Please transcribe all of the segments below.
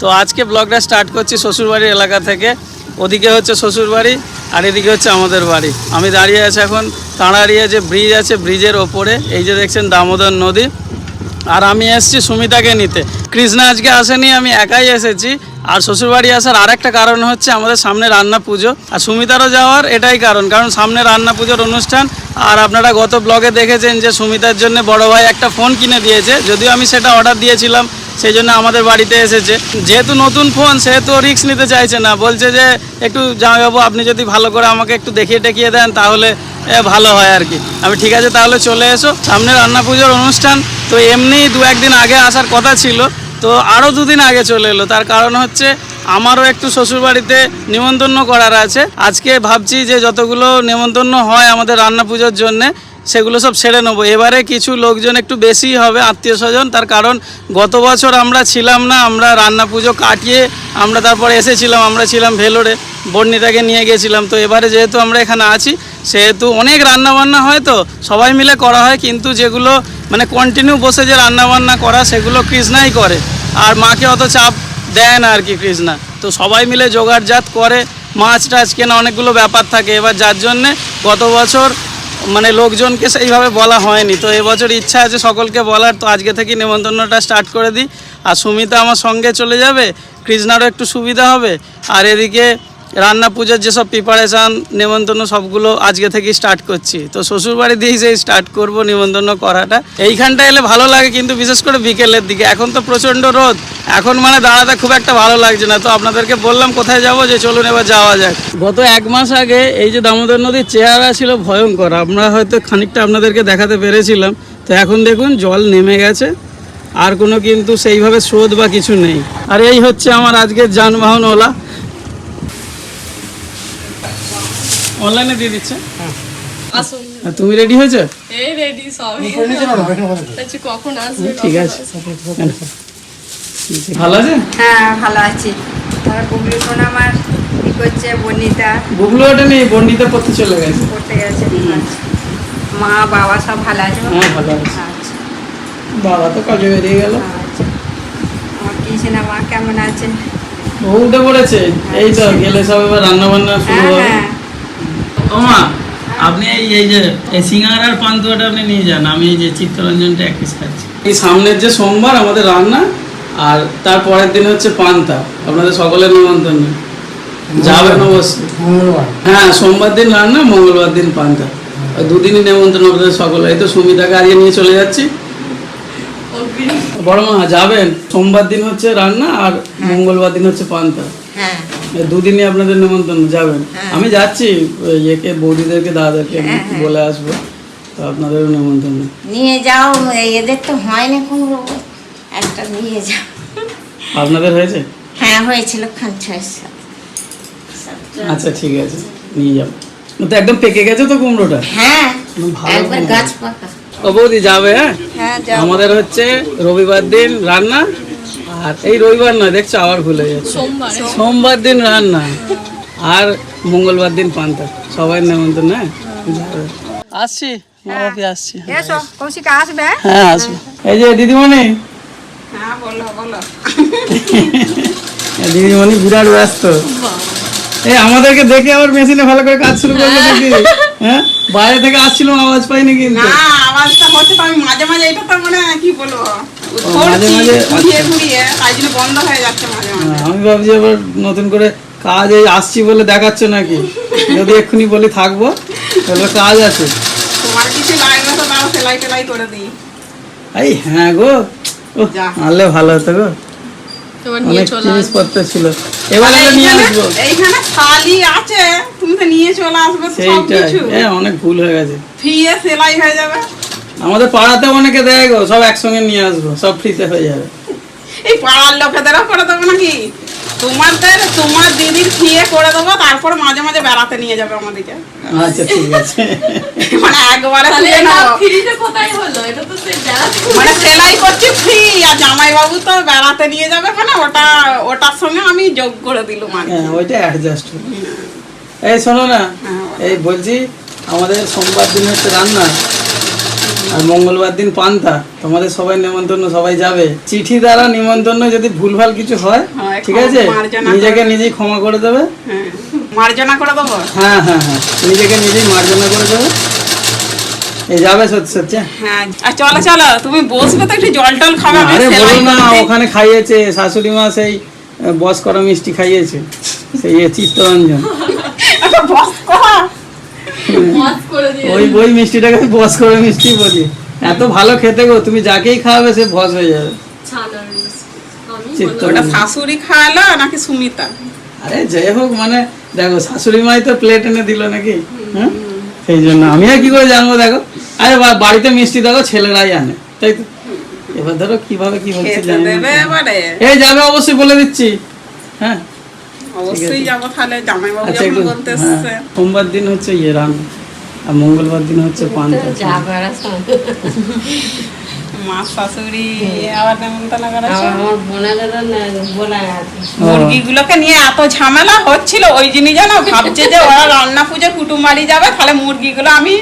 তো আজকে ব্লগটা স্টার্ট করছি শ্বশুরবাড়ির এলাকা থেকে। ওদিকে হচ্ছে শ্বশুরবাড়ি, আর এদিকে হচ্ছে আমাদের বাড়ি। আমি দাঁড়িয়ে আছি এখন তাঁড়াড়িয়ে যে ব্রিজ আছে ব্রিজের ওপরে। এই যে দেখছেন দামোদর নদী। আর আমি এসেছি সুমিতাকে নিতে। কৃষ্ণা আজকে আসেনি, আমি একাই এসেছি। আর শ্বশুরবাড়ি আসার আরেকটা কারণ হচ্ছে আমাদের সামনে রান্না পুজো। আর সুমিতারও যাওয়ার এটাই কারণ কারণ সামনে রান্না পুজোর অনুষ্ঠান। আর আপনারা গত ব্লগে দেখেছেন যে সুমিতার জন্য বড় ভাই একটা ফোন কিনে দিয়েছে। যদিও আমি সেটা অর্ডার দিয়েছিলাম সেই জন্য আমাদের বাড়িতে এসেছে। যেহেতু নতুন ফোন সেহেতু রিস্ক নিতে চাইছে না। বলছে যে, একটু জামাইবাবু, আপনি যদি ভালো করে আমাকে একটু দেখিয়ে টেকিয়ে দেন, তাহলে ভালো হয় আর কি আমি, ঠিক আছে, তাহলে চলে এসো। সামনে রান্না পুজোর অনুষ্ঠান, তো এমনি দু একদিন আগে আসার কথা ছিল। তো আরও দুদিন আগে চলে এলো। তার কারণ হচ্ছে, আমারও একটু শ্বশুরবাড়িতে নিমন্ত্রণ করার আছে। আজকে ভাবছি যে, যতগুলো নিমন্ত্রণ হয় আমাদের রান্না পুজোর জন্যে সেগুলো সব সেরে নেব। এবারে কিছু লোকজন একটু বেশি হবে, আত্মীয় স্বজন। তার কারণ, গত বছর আমরা ছিলাম না, আমরা রান্না পুজো কাটিয়ে আমরা তারপরে এসেছিলাম, আমরা ছিলাম ভেলোরে, বর্ণিতাকে নিয়ে গেছিলাম। তো এবারে যেহেতু আমরা এখানে আছি, সেহেতু অনেক রান্নাবান্না হয় তো, সবাই মিলে করা হয়, কিন্তু যেগুলো মানে কন্টিনিউ বসে যে রান্নাবান্না করা, সেগুলো কৃষ্ণাই করে। আর মাকে অত চাপ দেয় না আর কি কৃষ্ণা। তো সবাই মিলে জোগাড়জাত করে মাছ টাছ কেনা অনেকগুলো ব্যাপার থাকে। এবার যার জন্যে গত বছর মানে লোকজনকে সেইভাবে বলা হয়নি। তো এবছর ইচ্ছা আছে সকলকে বলার। তো আজকে থেকে নেমন্তন্নটা স্টার্ট করে দিই। আর সুমিতা আমার সঙ্গে চলে যাবে। কৃষ্ণারও একটু সুবিধা হবে। আর এদিকে রান্না পুজোর যেসব প্রিপারেশান নেমন্তন্ন সবগুলো আজকে থেকে স্টার্ট করছি। তো শ্বশুরবাড়ি দিয়েই সেই স্টার্ট করব নিমন্ত্রণ করাটা, এইখানটা এলে ভালো লাগে কিন্তু বিশেষ করে বিকেলের দিকে। এখন তো প্রচণ্ড রোদ, এখন মানে দাঁড়াতে খুব একটা ভালো লাগছে না। তো আপনাদেরকে বললাম কোথায় যাব যে চলুন এবার যাওয়া যাক। গত এক মাস আগে এই যে দামোদর নদীর চেহারা ছিল ভয়ঙ্কর, আমরা হয়তো খানিকটা আপনাদেরকে দেখাতে পেরেছিলাম। তো এখন দেখুন জল নেমে গেছে, আর কোনো কিন্তু সেইভাবে স্রোত বা কিছু নেই। আর এই হচ্ছে আমার আজকের যানবাহন ওলা। অনলাইনে দিয়ে দিচ্ছে? আসুন। আর তুমি রেডি হয়েছে? এই রেডি সবই। বলছি কখন আসবে? ঠিক আছে। ভালো আছে। হ্যাঁ। ভালো আছি? আর গুগলি ফোন আমার কি করছে? বনিতা গুগলো ওটা নেই বন্ডিতে পড়তে চলে গেছে। পড়তে গেছে মা বাবা সব ভালো আছে? হ্যাঁ ভালো আছে। আচ্ছা। বাবা তো কাজে বেরিয়ে গেল। আচ্ছা। কি কৃষ্ণা মা কেমন আছে? ও উঠে পড়েছে। এই তো গেলে সব এবার রান্না বান্না শুরু হ্যাঁ হবে। হ্যাঁ। ও মা আপনি এই এই যে এই সিঙ্গার আর পান্তুয়াটা আপনি নিয়ে যান আমি এই যে চিত্তরঞ্জনটা এক পিস খাচ্ছি। এই সামনের যে সোমবার আমাদের রান্না আর তার পরের দিন হচ্ছে পান্তা আপনাদের সকলের নিমন্ত্রণ। যাবেন অবশ্যই হ্যাঁ সোমবার দিন রান্না মঙ্গলবার দিন পান্তা। দুদিনই নিমন্ত্রণ আপনাদের সকলে এই তো সুমিতাকে আজকে নিয়ে চলে যাচ্ছি। বড় মা যাবেন? সোমবার দিন হচ্ছে রান্না আর মঙ্গলবার দিন হচ্ছে পান্তা। হ্যাঁ। এই দুদিনই আপনাদের নিমন্ত্রণ যাবেন। আমি যাচ্ছি একে বৌদিদেরকে দাদাদেরকে আমি বলে আসব। তো আপনাদেরও নিমন্ত্রণ নিয়ে যাও এদের তো হয় না কোনো। একটা নিয়ে যাও। আপনাদের হয়েছে? হ্যাঁ হয়েছিল খান ছয় আচ্ছা ঠিক আছে। নিয়ে যাব তো একদম পেকে গেছে তো কুমড়োটা? হ্যাঁ ভালো একবার গাছ পাকা। ও বৌদি যাবে হ্যাঁ? হ্যাঁ যাও। আমাদের হচ্ছে রবিবার দিন রান্না। আর এই রবিবার নয় দেখছ আবার ভুলে যাচ্ছে সোমবার। সোমবার দিন রান্না আর মঙ্গলবার দিন পান্তা। সবাই নেমন্তন্ন হ্যাঁ? আসছি আসবে? হ্যাঁ এই যে দিদিমণি। হ্যাঁ বলো বলো। দিদিমণি বিরাট ব্যস্ত। এই আমাদেরকে দেখে আবার মেশিনে ভালো করে কাজ শুরু করল নাকি? হ্যাঁ? বাইরে থেকে আসছিলাম আওয়াজ পাইনি কিন্তু। না আওয়াজটা হচ্ছে তো আমি মাঝে মাঝে এটা তো মানে কি বলব? হয়ে হ্যাঁ, আমি ভাবছি আবার নতুন করে কাজ এই আসছি বলে দেখাচ্ছ নাকি? যদি এক্ষুনি বলি থাকব তাহলে কাজ আছে। তোমার কিছু লাগবে তো তাও সেলাই টেলাই করে দিই। এই হ্যাঁ গো আনলে ভালো হতো গো। নিয়ে অনেক জিনিসপত্র ছিল। এবার আর নিয়ে এইখানে- আসব। এইখানে থালি আছে তুমি তো নিয়ে চলে আসবে সব কিছু। অনেক ভুল হয়ে গেছে। ফিয়ে সেলাই হয়ে যাবে। আমাদের পাড়াতে অনেকে দেয় গো সব একসঙ্গে নিয়ে আসব সব ফ্রিতে হয়ে যাবে। এই পাড়ার লোকেদেরও করে দেবো নাকি? তোমাদের তোমার দিদির ফিয়ে করে দেবো তারপর মাঝে মাঝে বেড়াতে নিয়ে যাবে আমাদেরকে। আচ্ছা ঠিক আছে। মানে একবারে তাহলে ফিয়ে ফ্রিতে কোথায় হলো? এটা তো মানে সেলাই করছি ফ্রি আর জামাই বাবু তো বেড়াতে নিয়ে যাবে মানে ওটা ওটার সঙ্গে আমি যোগ করে দিলুম কি। হ্যাঁ ওইটা অ্যাডজাস্ট এই শোনো না এই বলছি আমাদের সোমবার দিন হচ্ছে রান্না। আর মঙ্গলবার দিন পান্তা। তোমাদের সবাই নেমন্তন্ন সবাই যাবে। চিঠি দ্বারা নিমন্ত্রণ যদি ভুলভাল কিছু হয় হ্যাঁ, ঠিক আছে? নিজেকে নিজেই ক্ষমা করে দেবে। হ্যাঁ। মার্জনা করে দেবো? হ্যাঁ হ্যাঁ হ্যাঁ। নিজেকে নিজেই মার্জনা করে দেবে। এই যাবে সত্যি সত্যি। হ্যাঁ আর চলো চলো তুমি বসবে তো একটু জল টল খাবে আরে বলো না ওখানে খাইয়েছে শাশুড়ি মা সেই বস করা মিষ্টি খাইয়েছে সেই চিত্তরঞ্জন। বস করা। ওই ওই মিষ্টিটাকে আমি বস করে মিষ্টি বলি। এত ভালো খেতে গো তুমি যাকেই খাওয়াবে সে বস হয়ে যাবে। ওটা শাশুড়ি খাওয়ালো নাকি সুমিতা? আরে যাই হোক মানে দেখো শাশুড়ি মাই তো প্লেট এনে দিল নাকি? হ্যাঁ? সেই জন্য আমি আর কি করে জানব দেখো। আরে বাড়িতে মিষ্টি দেখো ছেলেরাই আনে। তাই তো? এবার ধরো কীভাবে কি হচ্ছে জানি এই যাবে অবশ্যই বলে দিচ্ছি। হ্যাঁ? অবশ্যই যাব তাহলে জামাইবাবু আচ্ছা যখন একটু বলতে হ্যাঁ, সোমবার দিন হচ্ছে ইয়ে রান আর মঙ্গলবার দিন হচ্ছে পান্তা যা করার মা শাশুড়ি আবার নেমন্তন্ন করেছে? আমার বোনেদেরও না- বলা আছে। মুরগিগুলোকে নিয়ে এত ঝামেলা হচ্ছিল ওই জিনিস জানো ভাবছে যে ওরা রান্না পুজো কুটুম বাড়ি যাবে তাহলে মুরগিগুলো আমি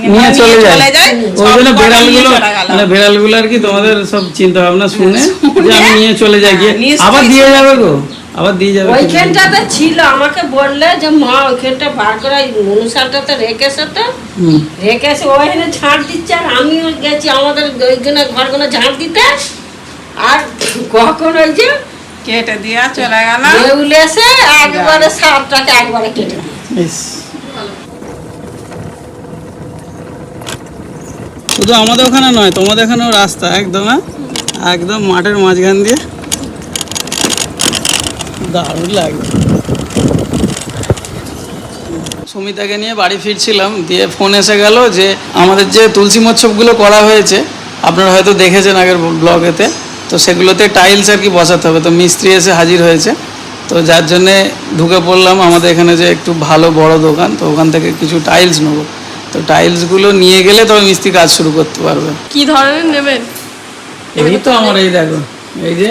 নিয়ে মানে চলে যায়। ওই জন্য বেড়ালগুলো মানে বেড়ালগুলো আর কি তোমাদের সব চিন্তা ভাবনা শুনে যে আমি নিয়ে চলে যাই গিয়ে। হ্যাঁ, আবার দিয়ে যাবে। গো। আবার দিয়ে যাবে ওইখানটাতে ছিল আমাকে বললে যে মা ওইখানটা বার করে অনুষ্ঠানটাতে রেখেছে তো। রেখেছে ওইখানে ঝাড় দিচ্ছে আর আমিও গেছি আমাদের ওইখানে ঘরগুলো ঝাড় দিতে। আর কখন ওই যে কেটে দিয়ে চলে গেল। দেউলে এসে একবারে সাপটাকে একবারে কেটে দিয়েছে। শুধু আমাদের ওখানে নয় তোমাদের এখানেও রাস্তা একদম হ্যাঁ? একদম মাঠের মাঝখান দিয়ে। দারুণ লাগে সুমিতাকে নিয়ে বাড়ি ফিরছিলাম দিয়ে ফোন এসে গেল যে আমাদের যে তুলসী মৎসবগুলো করা হয়েছে আপনারা হয়তো দেখেছেন আগের ব্লগেতে তো সেগুলোতে টাইলস আর কি বসাতে হবে। তো মিস্ত্রি এসে হাজির হয়েছে। তো যার জন্যে ঢুকে পড়লাম আমাদের এখানে যে একটু ভালো বড় দোকান তো ওখান থেকে কিছু টাইলস নেব। তো টাইলসগুলো নিয়ে গেলে তবে মিস্ত্রি কাজ শুরু করতে পারবে। কি ধরনের নেবেন? এই তো আমার এই দেখো এই যে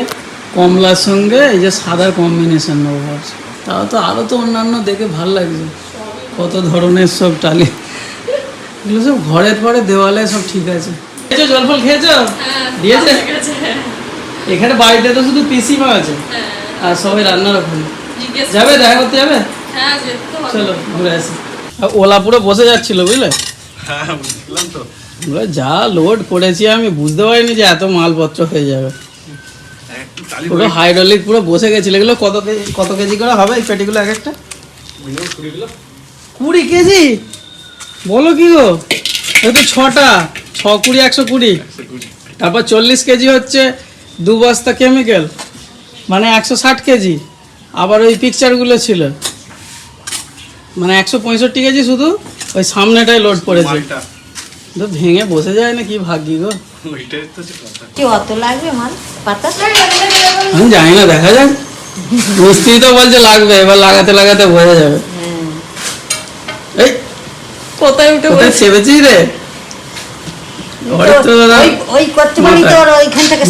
কমলার সঙ্গে এই যে সাদার কম্বিনেশন নেব ভাবছি। তাও তো আরও তো অন্যান্য দেখে ভালো লাগছে। কত ধরনের সব টালি। এগুলো সব ঘরের পরে দেওয়ালে সব ঠিক আছে। খেয়েছো? জল ফল খেয়েছো? দিয়েছে? এখানে বাড়িতে তো শুধু পিসিমা আছে। আর সবাই রান্নার ওখানে। যাবে? দেখা করতে যাবে? হ্যাঁ। চলো ঘুরে আসি। আর ওলা পুরো বসে যাচ্ছিল বুঝলে? যা লোড করেছি আমি বুঝতে পারিনি যে এত মালপত্র হয়ে যাবে। পুরো হাইড্রোলিক পুরো বসে গেছিল। এগুলো কত কেজি কত কেজি করে হবে এই পেটিগুলো এক একটা? কুড়ি কেজি? বলো কি গো? এই তো ছটা। ছ কুড়ি একশো কুড়ি। তারপর চল্লিশ কেজি হচ্ছে দু বস্তা কেমিক্যাল মানে একশো ষাট কেজি। আবার ওই পিকচারগুলো ছিল। মানে একশো পঁয়ষট্টি কেজি শুধু ওই সামনেটাই লোড পড়েছে। তো ভেঙে বসে যায় না কি ভাগ্যি গো? কি অত লাগবে মাল? পাতা আমি জানি না দেখা যাক। মিস্ত্রি তো বলছে লাগবে এবার লাগাতে লাগাতে বোঝা যাবে। এই কোথায় উঠে কোথায় রে? ওই। তোর ওইখান থেকে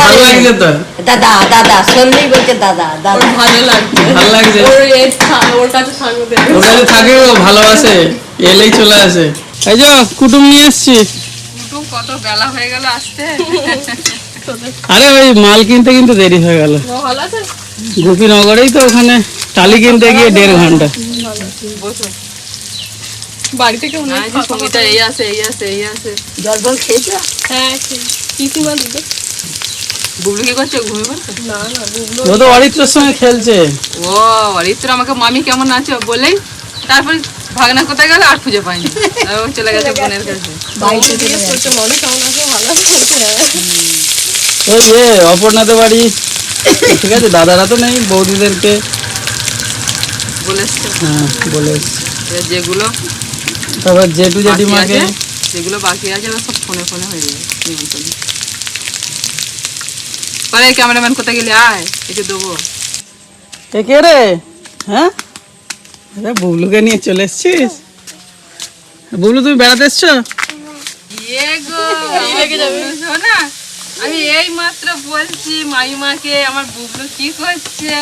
ভালো লাগছে তো। দাদা দাদা শুনলেই বলছে দাদা দাদা। ভালো লাগছে। ভালো লাগছে। ওর ওর কাছে থাকবে ওর কাছে থাকে ও ভালোবাসে। এলেই চলে আসে। এই যে কুটুম নিয়ে এসছি কত বেলা হয়ে গেল আসতে। আরে ওই মাল কিনতে কিন্তু দেরি হয়ে গেল। ও গোপীনগরেই তো ওখানে টালি কিনতে গিয়ে দেড় ঘণ্টা। বাড়ি থেকে উনি সুমিতা এই আছে এই আছে এই আছে। জল জল খেয়েছো? হ্যাঁ পিসিমা দিবে? বুবলু কি করছে? ঘুমিয়ে পড়ছে? না না বুবলু ও তো অরিত্রর সঙ্গে খেলছে। ও অরিত্র আমাকে মামি কেমন আছে? বলেই তারপর ভাগনা কোথায় গেল? আর খুঁজে পাইনি। চলে গেছে বোনের কাছে। ওই যে অপর্ণাতে বাড়ি। ঠিক আছে দাদারা তো নেই বৌদিদেরকে। হ্যাঁ বলে যেগুলো তারপর জেঠু বাকি জেঠিমাকে যেগুলো বাকি আছে সব ফোনে ফোনে হয়ে যাবে পরে ক্যামেরাম্যান কোথায় গেলে? আয় একে দেবো। এ কে রে? হ্যাঁ? আরে বুবলুকে নিয়ে চলে এসছিস? বুবলু তুমি বেড়াতে এসছো? শোনা আমি এই মাত্র বলছি মাইমাকে আমার বুবলু কি করছে?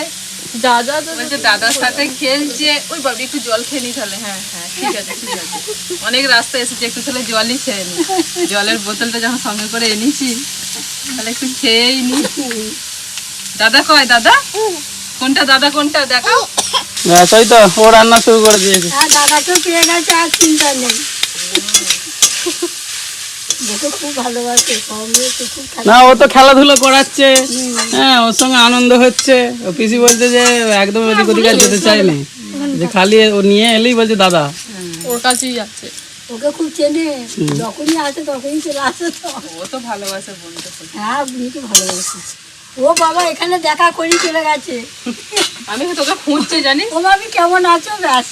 বলছে দাদার সাথে খেলছে। ওই বাবু একটু জল খেয়ে নি তাহলে। হ্যাঁ হ্যাঁ ঠিক আছে ঠিক আছে। অনেক রাস্তা এসেছে একটু তাহলে জলই খেয়ে নি। জলের বোতলটা যখন সঙ্গে করে এনেছি তাহলে একটু খেয়েই নি। দাদা কয় দাদা? কোনটা দাদা কোনটা? দেখাও। ওই তো ও রান্না শুরু করে দিয়েছে। হ্যাঁ দাদাকেও পেয়ে গেছে আর চিন্তা নেই। না ও তো খেলাধুলো করাচ্ছে। হ্যাঁ ওর সঙ্গে আনন্দ হচ্ছে। ও পিসি বলছে যে একদম এদিক ওদিক আর যেতে চায়নি। যে খালি ও নিয়ে এলেই বলছে দাদা। ওর কাছেই যাচ্ছে। ওকে খুব চেনে। যখনই আসে তখনই চলে আসে তো। ও তো ভালোবাসে বলতে হ্যাঁ ভালোবাসে। ও বাবা এখানে দেখা করি চলে গেছে। আমি তোকে খুঁজছি জানিস? ও ভাবি কেমন আছো? ব্যাস।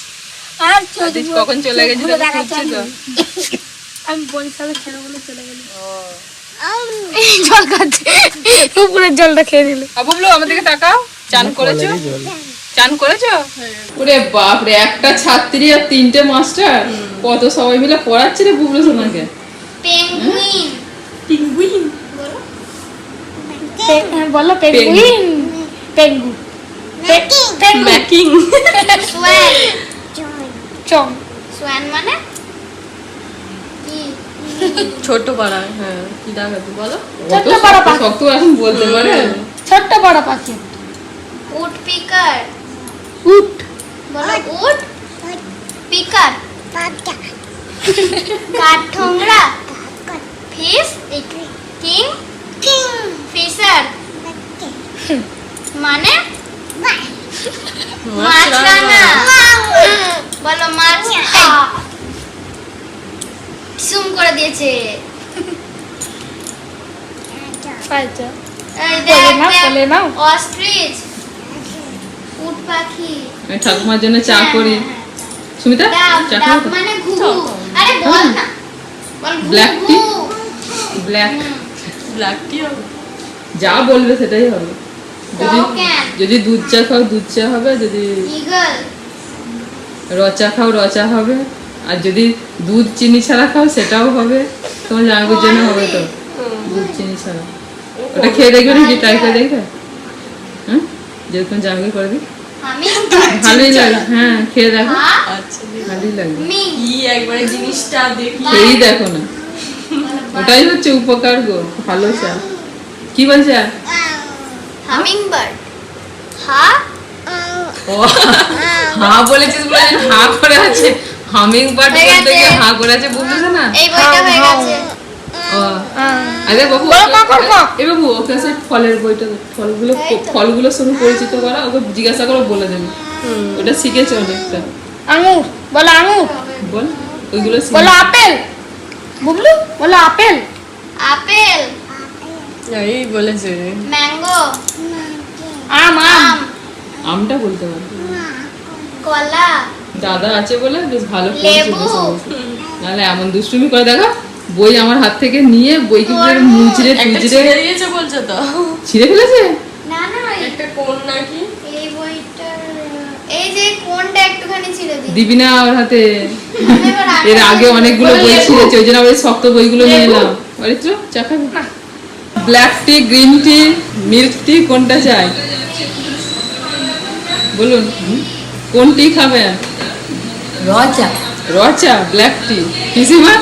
আর দিদি কখন চলে গেছি খুঁজছি তো। আমি বরিশালে খেলে বলে চলে গেলি। জল খাচ্ছে। পুকুরের জলটা খেয়ে নিলে। আবুবলু আমাদেরকে তাকাও। চান করেছ? চান করেছ? ওরে বাপ রে একটা ছাত্রী আর তিনটে মাস্টার? কত সবাই মিলে পড়াচ্ছে রে বুবলু সোনাকে পেঙ্গুইন বলো। পেঙ্গুইন পেঙ্গু ম্যাকিং সোয়ান চং সোয়ান মানে? ছোট পাড়া হ্যাঁ। কি দেখাবি বলো? কত শক্ত শক্ত এখন বলতে পারে। ছোট্ট বড় পাখি। Woodpecker. উট। বলো woodpecker. কাঠঠোংরা। Fish king? Fisher মানে? মাছরাঙা। বলো মাছ? করে দিয়েছে। আচ্ছা। অস্ট্রিচ উট পাখি। ঠাকুমার জন্য চা করি। সুমিতা চা মানে ঘুঘু। আরে বল না বল Black tea? Black black tea যা বলবে সেটাই হবে। যদি যদি দুধ চা খাও দুধ চা হবে। যদি ইগল রচা খাও রচা হবে। আর যদি দুধ চিনি ছাড়া খাও সেটাও হবে। তোমার জামাইবাবুর জন্য হবে তো। দুধ চিনি ছাড়া। ওটা খেয়ে দেখবে নাকি ট্রাই করে দেখবে? হ্যাঁ যদি তোমার করে দিই। ভালোই লাগে। হ্যাঁ খেয়ে দেখো। আচ্ছা ভালোই লাগবে একবারে জিনিসটা দেখি। খেয়েই দেখো না। ওটাই হচ্ছে উপকার গো। ভালো চা। কি বলছে? হামিং বার্ড হা? ও হা বলেছিস বলে যে হা করে আছে। হামিং বার্ড হয়ে বলতে গিয়ে গেছে। হা করে আছে বুঝতেছ না? এই বইটা হয়ে গেছে। আরে বাবু এ বাবু ওকে সে ফলের বইটা। ফলগুলো এই ফলগুলোর সঙ্গে পরিচিত করা ওকে জিজ্ঞাসা করে বলে দেবে। ওটা শিখেছে অনেকটা। আঙুর বলো আঙুর। বল ওইগুলো বলো আপেল। বুবলু বলো আপেল। আপেল। এই বলেছে। ম্যাঙ্গো। আম আম। আম। আমটা বলতে পারবে কলা। দাদা আছে বলে বেশ ভালো নাহলে এমন দুষ্টুমি করে দেখো বই আমার হাত থেকে নিয়ে বই কি মুচড়ে টুচড়ে ছিঁড়ে দিয়েছে বলছো তো। ছিঁড়ে ফেলেছে? না না একটা কোন নাকি? এই বইটার এই যে কোনটা একটুখানি দিবি না ওর হাতে। আমি এর আগে অনেকগুলো বই। ছিঁড়েছে ওই জন্য এই শক্ত বইগুলো নিয়ে। এলাম। আরে তো চা খাবি black tea green tea milk tea কোনটা চাই? বলুন কোন টি খাবেন রচা। র ব্ল্যাক টি পিসিমা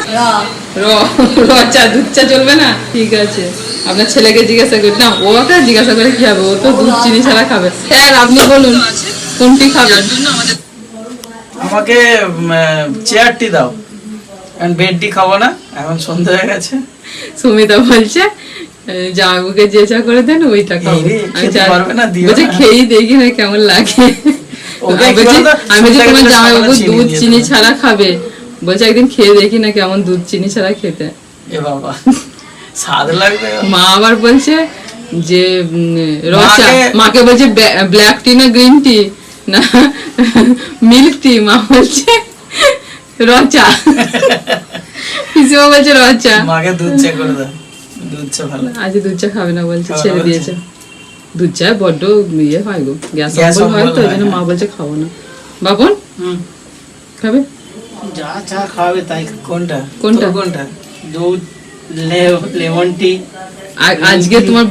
র। র দুধ চা চলবে না? ঠিক আছে। আপনার ছেলেকে জিজ্ঞাসা করি। না ওকে জিজ্ঞাসা করে কি হবে ও তো দুধ চিনি ছাড়া খাবে। স্যার আপনি বলুন কোনটি খাবেন আমাকে চেয়ার টি দাও। কারণ বেড টি খাব না এখন সন্ধ্যা হয়ে গেছে। সুমিতা বলছে জামাইবুকে যে চা করে দেন ওইটা খাব। খেতে চা- পারবে না, না। খেয়েই দেখি না কেমন লাগে। আমি তোমার সামান্য চিনি দুধ চিনি ছাড়া খাবে। বলছে একদিন খেয়ে দেখি না কেমন দুধ চিনি ছাড়া খেতে। এ বাবা স্বাদ লাগবে। মা আবার বলছে যে রচা মাকে- মাকে বলছে ব্ল্যাক টি না গ্রিন টি? না মিল্ক টি? মা বলছে রচা। পিসিমা বলছে রচা। মাকে দুধ চা করে দাও। দুধ চা ভালো। আজ দুধ চা খাবে না বলছে ছেড়ে দিয়েছে। দুধ চা বড্ড ইয়ে হয় গো গ্যাস অম্বল হয় তো ওই জন্য মা বলছে খাব না। হুম। খাবে? যা চা খাওয়াবে তাই কোনটা? কোনটা? কোনটা? দুধ লেমন টি। আজকে তোমার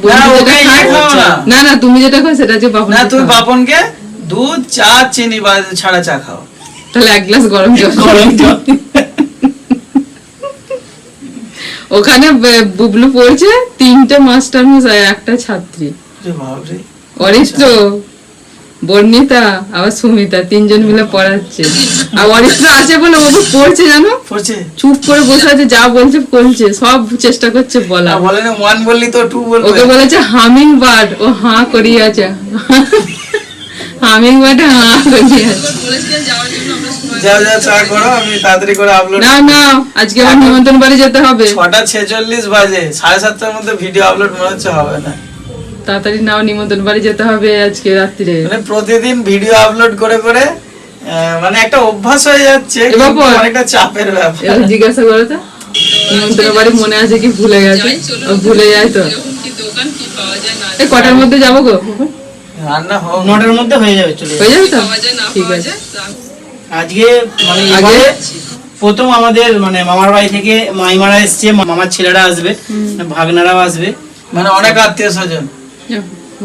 না, না। তুমি যেটা খাও সেটা হচ্ছে বাপন না তুমি বাপনকে দুধ চা চিনি বা ছাড়া চা খাও। তাহলে এক গ্লাস গরম জল গরম জল। ওখানে বুবলু পড়ছে তিনটে মাস্টার মশাই একটা ছাত্রী। অরিত্র বর্ণিতা আবার সুমিতা তিনজন মিলে পড়াচ্ছে। আর অরিত্র আছে বলে ও পড়ছে জানো? পড়ছে। চুপ করে বসে আছে যা বলছে সব চেষ্টা করছে বলা বলে না ওয়ান বললি তো টু বলবে। ওকে বলেছে হামিং বার্ড ও হাঁ হামিং বার্ডে হাঁ চা করো আমি তাড়াতাড়ি করে আপলোড না না আজকে আমার নিমন্ত্রণ বাড়ি যেতে হবে। ছটা ছেচল্লিশ বাজে সাড়ে সাতটার মধ্যে ভিডিও আপলোড মনে হচ্ছে হবে না। তাড়াতাড়ি নাও নিমন্ত্রণ। বাড়ি যেতে হবে আজকে রাত্রিরে। মানে প্রতিদিন ভিডিও আপলোড করে করে মানে একটা অভ্যাস হয়ে যাচ্ছে অনেকটা চাপের ব্যাপার। জিজ্ঞাসা করো তো। নিমন্ত্রণ বাড়ি মনে আছে কি ভুলে গেছে? ও ভুলে যায় তো। এই কটার মধ্যে যাব গো? রান্না হোক নটার মধ্যে হয়ে যাবে চলে হয়ে যাবে তো? ঠিক আছে। আজকে মানে আগে প্রথম আমাদের মানে মামার বাড়ি থেকে মাইমারা এসছে মামার ছেলেরা আসবে ভাগনারাও আসবে। মানে অনেক আত্মীয় স্বজন।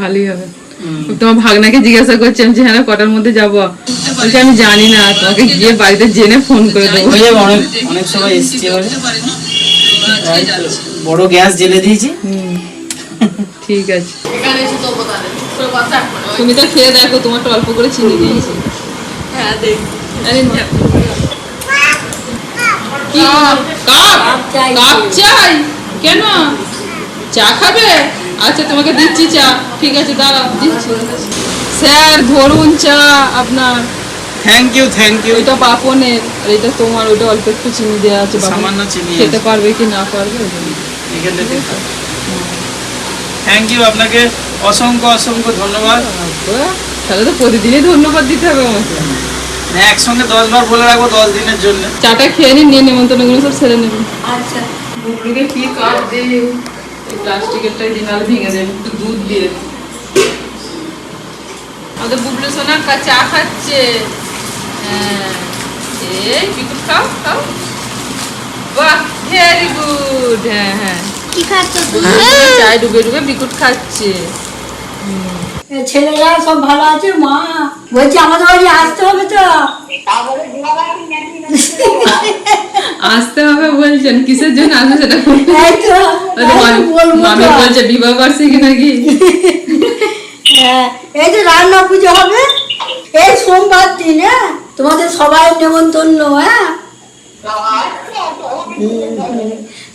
ভালোই হবে। তোমার ভাগনাকে জিজ্ঞাসা করছি আমি যে হ্যাঁ কটার মধ্যে যাব? বলছে আমি জানি না তোমাকে গিয়ে বাড়িতে জেনে ফোন করে দেবো। অনেক অনেক সবাই এসছে বড় গ্যাস জেলে দিয়েছি। ঠিক আছে। তুমি তো খেয়ে দেখো তোমারটা অল্প করে চিনি দিয়েছি। হ্যাঁ কাপ চাই? কেন? চা খাবে? আচ্ছা তোমাকে দিচ্ছি চা। ঠিক আছে দাঁড়াও দিচ্ছি। স্যার ধরুন চা আপনার। থ্যাংক ইউ থ্যাংক ইউ ওইটা পাপনের আর এটা তোমার ওইটা অল্প একটু চিনি দেওয়া আছে। সামান্য চিনি খেতে পারবে কি না পারবে? জন্য। থ্যাংক ইউ আপনাকে অসংখ্য অসংখ্য ধন্যবাদ। তাহলে তো প্রতিদিনই ধন্যবাদ দিতে হবে আমাকে। একসঙ্গে দশ বার বলে রাখব দশ দিনের জন্য। চাটা খেয়ে নিন নিয়ে নেমন্তন্নগুলো সব সেরে নেবেন। আচ্ছা কি দিই এই প্লাস্টিকেরটাই দিন আর ভেঙে দেন একটু দুধ দিয়ে। আমাদের বুবলু সোনা চা খাচ্ছে। হ্যাঁ এই বিকুট খাও খাও। বাহ ভেরি গুড হ্যাঁ হ্যাঁ। কি খাচ্ছ চায় ডুবে ডুবে বিকুট খাচ্ছে। ছেলেরা সব ভালো আছে মা। বলছি আমাদের বাড়ি আসতে হবে তো। আসতে হবে বলছেন কিসের জন্য আসবে সেটা তো মামি-। বলছে বিবাহ বার্ষিকী নাকি? হ্যাঁ, এই যে রান্না পুজো হবে এই সোমবার দিন হ্যাঁ? তোমাদের সবাই নেমন্তন্ন হ্যাঁ।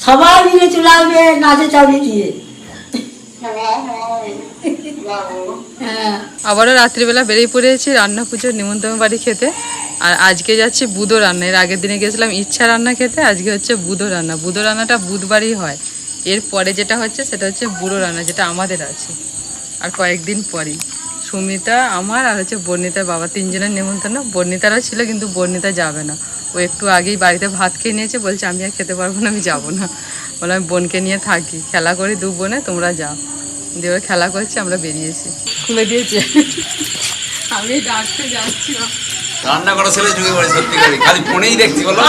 সবাই মিলে চলে আসবে নাচে চাবি দিয়ে। হ্যাঁ। আবারও রাত্রিবেলা বেরিয়ে পড়েছি রান্না পুজোর নিমন্ত্রণ বাড়ি খেতে। আর আজকে যাচ্ছি বুধো রান্না। এর আগের দিনে গেছিলাম ইচ্ছা রান্না খেতে, আজকে হচ্ছে বুধো রান্না। বুধো রান্নাটা বুধবারই হয়। এর পরে যেটা হচ্ছে সেটা হচ্ছে বুড়ো রান্না, যেটা আমাদের আছে। আর কয়েকদিন পরেই। সুমিতা আমার আর হচ্ছে বর্ণিতার বাবা, তিনজনের নেমন্তন্ন। বর্ণিতারও ছিল কিন্তু বর্ণিতা যাবে না। ও একটু আগেই বাড়িতে ভাত খেয়ে নিয়েছে, বলছে আমি আর খেতে পারব না, আমি যাব না। বলে আমি বোনকে নিয়ে থাকি। খেলা করি দু বোনে, তোমরা যাও। দিয়ে ওরা খেলা করছে, আমরা বেরিয়েছি। খুলে দিয়েছে। আমি ডাকতে যাচ্ছি রান্না করা ছেলে ঢুকে পড়ে সত্যি করে খালি ফোনেই দেখছি বলো।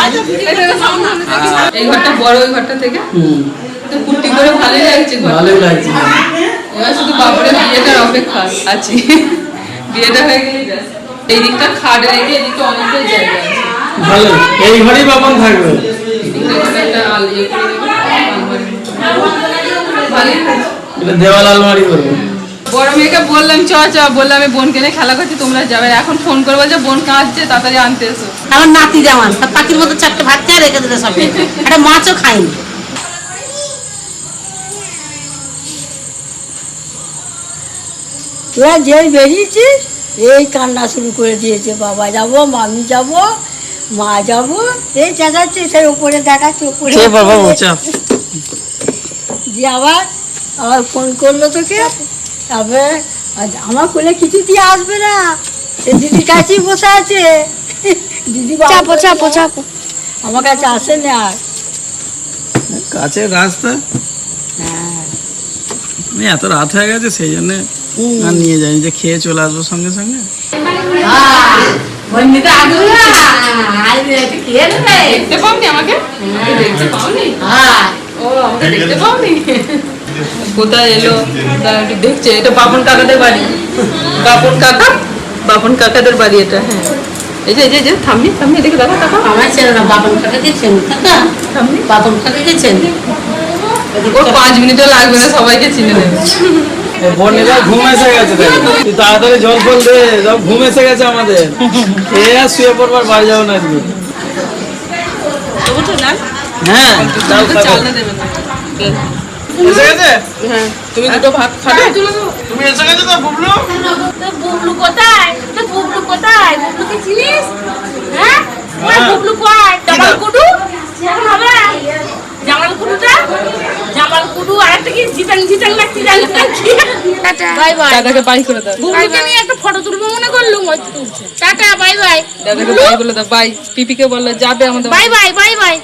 এই ঘরটা বড় ওই ঘরটা থেকে? তো কুটি করে ভালোই লাগছে ভালোই লাগছে এবার শুধু বাবুরের বিয়েটার অপেক্ষা আছি। বিয়েটা হয়ে ব্যাস। এই দিকটা খাট রেখে এদিকে অনেকটাই জায়গা আছে। ভালো। এই ঘরেই বাপন থাকবে। ইয়ে। ভালোই। দেওয়াল আলমারি করব। বড় মেয়েকে বললাম চ চ। বললাম আমি বোনকে নিয়ে খেলা করছি তোমরা যাবে। এখন ফোন করে বলছে বোন কাঁদছে তাড়াতাড়ি আনতে এসো। আমার নাতি যেমন তার পাখির মতো চারটে ভাত খেয়ে রেখে দিলে সব একটা মাছও খাইনি তোরা যেই বেরিয়েছিস এই কান্না শুরু করে দিয়েছে। বাবা যাব মামি যাব মা যাব এই চেঁচাচ্ছে সেই উপরে দেখাচ্ছে উপরে চাপ দিয়ে আবার আবার ফোন করল তোকে। তারপরে আমার কোলে কিছু দিয়ে আসবে না। সে দিদির কাছেই বসে আছে। দিদি চাপো চাপো চাপো। আমার কাছে আসে না আর। কাছের রাস্তা? আমি এত রাত হয়ে গেছে সেই জন্য আর নিয়ে যাইনি যে খেয়ে চলে আসব সঙ্গে সঙ্গে। দেখতে পাওনি আমাকে? আমাকে দেখতে পাওনি? ও আমাকে দেখতে পাওনি? কোথায় এলো? দেখছে এটা বাপন কাকাদের বাড়ি। বাপন কাকা? বাপন কাকাদের বাড়ি এটা হ্যাঁ। এই যে এই যে, থামবি থামবি দেখে দেখা। টাকা আমার ছেলেরা বাপন কাকা দিচ্ছেন কাকা? বাপন কাকা দিচ্ছেন ওর পাঁচ মিনিটও লাগবে না সবাইকে চিনে নেবে। বর্ণিলা ঘুম এসে গেছে দেখো। তুই তাড়াতাড়ি জল ফল দে সব ঘুম এসে গেছে আমাদের। খেয়ে আর শুয়ে পড়বার বাড়ি যাব না আজকে হ্যাঁ চাল না দেবে না। এসে গেছে হ্যাঁ তুমি দুটো ভাত খাবে? তুমি এসে গেছো তো বুবলু? বুবলু কোথায়? তো বুবলু কোথায়? বুবলুকে চিনিস? হ্যাঁ? ওই বুবলু কোথায় জামাল কুডু এখন হবে? জামাল কুডুটা জামাল কুডু আর একটা কি? জিতান জিতান জানি না কি? By bye. দাদাকে বাই করে দাও। বুবলুকে নিয়ে একটা ফটো তুলবো মনে করলুম ওই তুলছে। Tata bye bye. দাদাকে বাই বলে দাও। বাই। পিপিকে বলল যাবে আমাদের বাই বাই বাই বাই।